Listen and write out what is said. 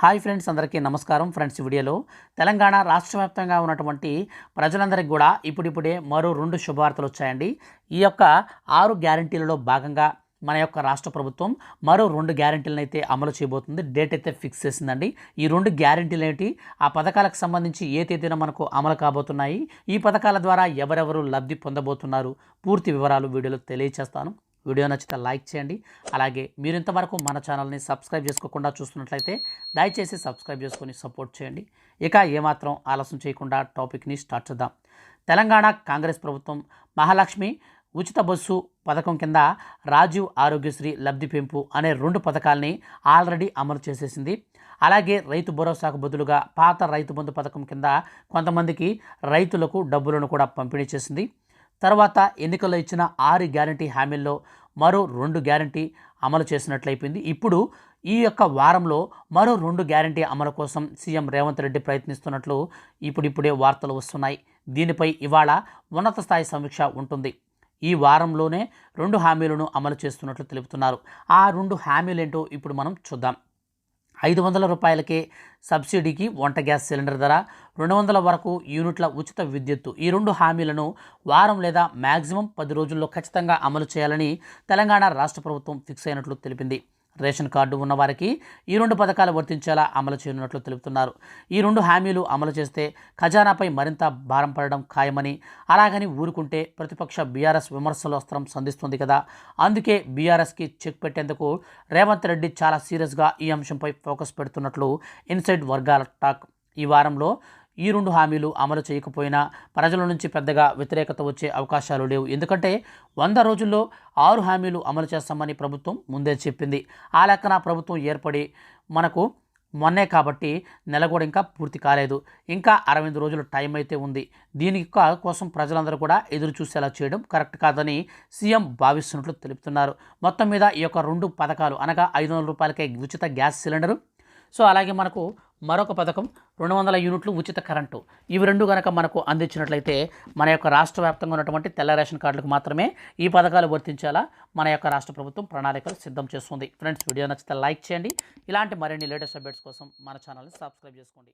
Hi friends అందరికీ నమస్కారం. Friends వీడియోలో తెలంగాణ రాష్ట్ర వ్యాప్తంగా ఉన్నటువంటి ప్రజలందరికీ కూడా ఇప్పుడిప్పుడే మరో రెండు శుభవార్తలు వచ్చాయండి. ఈ యొక్క ఆరు గ్యారంటీలలో భాగంగా మన యొక్క రాష్ట్ర ప్రభుత్వం మరో రెండు గ్యారంటీలను అయితే అమలు చేయబోతుంది. డేట్ అయితే ఫిక్స్ చేసిందండి. ఈ రెండు గ్యారంటీలు ఏంటి? ఆ పథకాలకు సంబంధించి ఏ తేదీన మనకు అమలు కాబోతున్నాయి? ఈ పథకాల ద్వారా ఎవరెవరు లబ్ధి పొందబోతున్నారు? పూర్తి వివరాలు వీడియోలో తెలియజేస్తాను వీడియో నచ్చితే లైక్ చేయండి. అలాగే మీరు ఇంతవరకు మన ఛానల్ని సబ్స్క్రైబ్ చేసుకోకుండా చూస్తున్నట్లయితే దయచేసి సబ్స్క్రైబ్ చేసుకొని సపోర్ట్ చేయండి. ఇక ఏమాత్రం ఆలస్యం చేయకుండా టాపిక్ని స్టార్ట్ చేద్దాం. తెలంగాణ కాంగ్రెస్ ప్రభుత్వం మహాలక్ష్మి ఉచిత బస్సు పథకం కింద రాజీవ్ ఆరోగ్యశ్రీ లబ్ధి పెంపు అనే రెండు పథకాల్ని ఆల్రెడీ అమలు చేసేసింది. అలాగే రైతు భరోసాకు బదులుగా పాత రైతు బంధు పథకం కింద కొంతమందికి రైతులకు డబ్బులను కూడా పంపిణీ చేసింది. తర్వాత ఎన్నికల్లో ఇచ్చిన ఆరు గ్యారంటీ హామీల్లో మరో రెండు గ్యారంటీ అమలు చేసినట్లయిపోయింది. ఇప్పుడు ఈ యొక్క వారంలో మరో రెండు గ్యారంటీ అమలు కోసం సీఎం రేవంత్ రెడ్డి ప్రయత్నిస్తున్నట్లు ఇప్పుడిప్పుడే వార్తలు వస్తున్నాయి. దీనిపై ఇవాళ ఉన్నత స్థాయి సమీక్ష ఉంటుంది. ఈ వారంలోనే రెండు హామీలను అమలు చేస్తున్నట్లు తెలుపుతున్నారు. ఆ రెండు హామీలేంటో ఇప్పుడు మనం చూద్దాం. ఐదు వందల రూపాయలకే సబ్సిడీకి వంట గ్యాస్ సిలిండర్ ధర రెండు వందల వరకు యూనిట్ల ఉచిత విద్యుత్తు. ఈ రెండు హామీలను వారం లేదా మ్యాక్సిమం పది రోజుల్లో ఖచ్చితంగా అమలు చేయాలని తెలంగాణ రాష్ట్ర ప్రభుత్వం ఫిక్స్ అయినట్లు తెలిపింది. రేషన్ కార్డు ఉన్నవారికి ఈ రెండు పథకాలు వర్తించేలా అమలు చేయనున్నట్లు తెలుపుతున్నారు. ఈ రెండు హామీలు అమలు చేస్తే ఖజానాపై మరింత భారం పడడం ఖాయమని అలాగని ఊరుకుంటే ప్రతిపక్ష బీఆర్ఎస్ విమర్శల అస్త్రం సంధిస్తుంది కదా. అందుకే బీఆర్ఎస్కి చెక్ పెట్టేందుకు రేవంత్ రెడ్డి చాలా సీరియస్గా ఈ అంశంపై ఫోకస్ పెడుతున్నట్లు ఇన్సైడ్ వర్గాల టాక్. ఈ వారంలో ఈ రెండు హామీలు అమలు చేయకపోయినా ప్రజల నుంచి పెద్దగా వ్యతిరేకత వచ్చే అవకాశాలు లేవు. ఎందుకంటే వంద రోజుల్లో ఆరు హామీలు అమలు చేస్తామని ప్రభుత్వం ముందే చెప్పింది. ఆ లెక్కన ప్రభుత్వం ఏర్పడి మనకు మొన్నే కాబట్టి నెల కూడా ఇంకా పూర్తి కాలేదు. ఇంకా అరవై రోజులు టైం అయితే ఉంది. దీని యొక్క కోసం ప్రజలందరూ కూడా ఎదురు చూసేలా చేయడం కరెక్ట్ కాదని సీఎం భావిస్తున్నట్లు తెలుపుతున్నారు. మొత్తం మీద ఈ యొక్క రెండు పథకాలు అనగా ఐదు వందల రూపాయలకే ఉచిత గ్యాస్ సిలిండరు. సో అలాగే మనకు మరొక పథకం రెండు వందల యూనిట్లు ఉచిత కరెంటు. ఇవి రెండు కనుక మనకు అందించినట్లయితే మన యొక్క రాష్ట్ర వ్యాప్తంగా ఉన్నటువంటి తెల్ల రేషన్ కార్డులకు మాత్రమే ఈ పథకాలు వర్తించేలా మన యొక్క రాష్ట్ర ప్రభుత్వం ప్రణాళికలు సిద్ధం చేస్తుంది. ఫ్రెండ్స్ వీడియో నచ్చితే లైక్ చేయండి. ఇలాంటి మరిన్ని లేటెస్ట్ అప్డేట్స్ కోసం మన ఛానల్ని సబ్స్క్రైబ్ చేసుకోండి.